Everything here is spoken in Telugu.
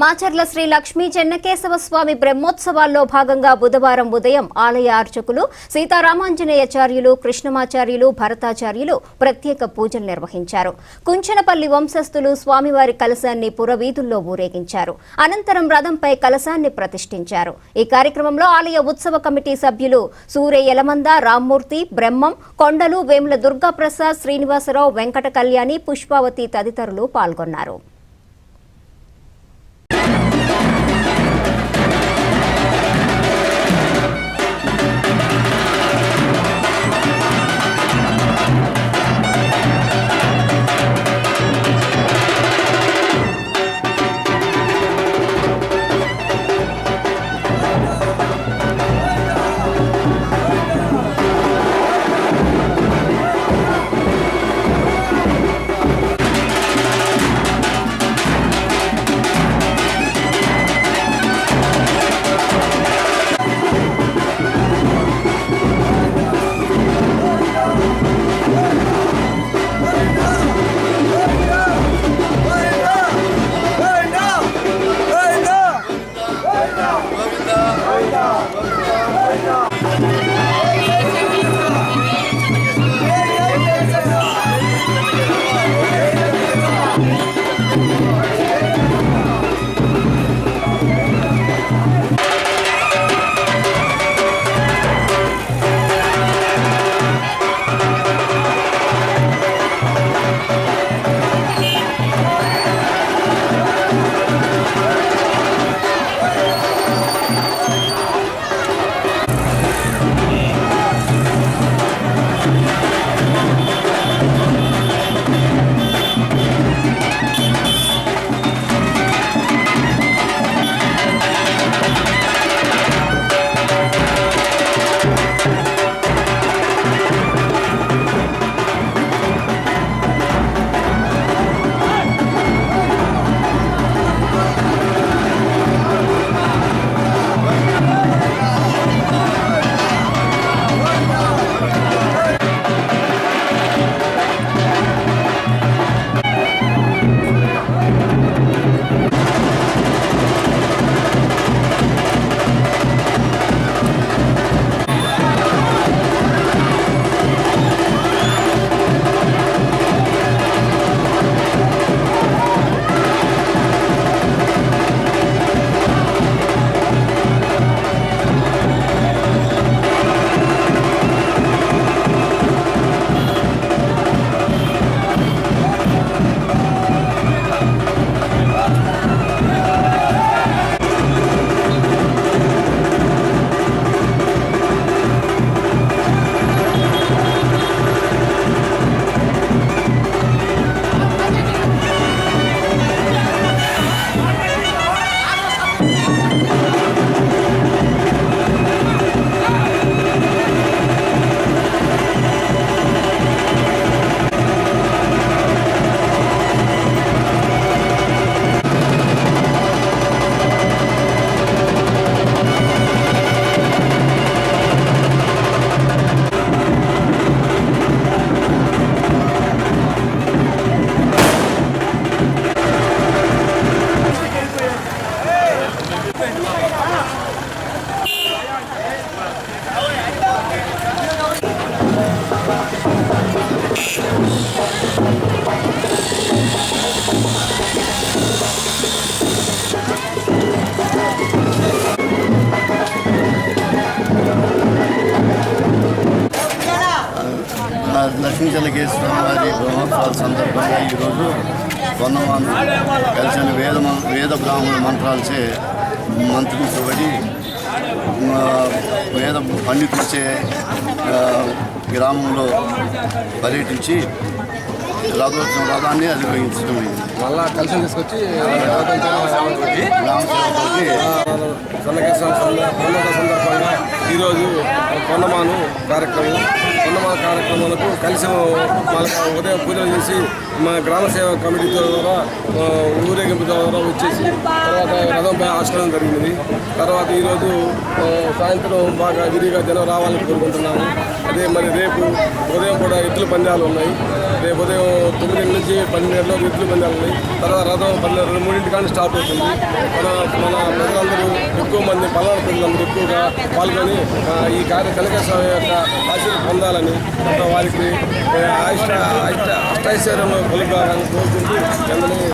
మాచర్ల శ్రీ లక్ష్మీ చెన్నకేశవ స్వామి బ్రహ్మోత్సవాల్లో భాగంగా బుధవారం ఉదయం ఆలయ అర్చకులు సీతారామాంజనేయాచార్యులు కృష్ణమాచార్యులు భరతాచార్యులు ప్రత్యేక పూజలు నిర్వహించారు. కుంచనపల్లి వంశస్థులు స్వామివారి కలశాన్ని పురవీధుల్లో ఊరేగించారు. అనంతరం రథంపై కలశాన్ని ప్రతిష్ఠించారు. ఈ కార్యక్రమంలో ఆలయ ఉత్సవ కమిటీ సభ్యులు సూర్య యలమంద రామ్మూర్తి బ్రహ్మం కొండలు వేముల దుర్గాప్రసాద్ శ్రీనివాసరావు వెంకట కళ్యాణి పుష్పావతి తదితరులు పాల్గొన్నారు. లక్ష్మీ జలకేశ్వర వారి బ్రహ్మోత్సవాల సందర్భంగా ఈరోజు కొన్నవాను కలిసిన వేద వేద బ్రాహ్మణ మంత్రాలచే మంత్రించబడి వేద పండితులచే గ్రామంలో పర్యటించి రథోత్సవం రథాన్ని అధిరోహించడం అయింది. మళ్ళా కలిసి తీసుకొచ్చి సందర్భంగా ఈరోజు కొండమాను కార్యక్రమం ఉన్నమాల కార్యక్రమాలకు కలిసి వాళ్ళకి ఉదయం పూజలు చేసి మా గ్రామ సేవ కమిటీ ద్వారా ఊరేగింపు ద్వారా వచ్చేసి తర్వాత రథంపై ఆశ్రయం జరిగింది. తర్వాత ఈరోజు సాయంత్రం బాగా విరిగా జనం రావాలని కోరుకుంటున్నాము. అదే మరి రేపు ఉదయం కూడా ఎద్దుల పందాలు ఉన్నాయి. రేపు ఉదయం తొమ్మిది నుంచి పన్నెండు గంటలకు ఎద్దుల పందాలు ఉన్నాయి. తర్వాత రథం పన్నెండు మూడింటి కానీ స్టార్ట్ అవుతుంది. మన మన ప్రజలందరూ ఎక్కువ మంది పల్నాడు ప్రజలందరూ ఎక్కువగా పాల్గొని ఈ కార్య కనకేశ్వర యొక్క ఆశీర్వాదం పొందాలని వారికి అష్ట అష్ట అష్టైశ్వర్యంలో కొలుగాలని కోరుకుంటూ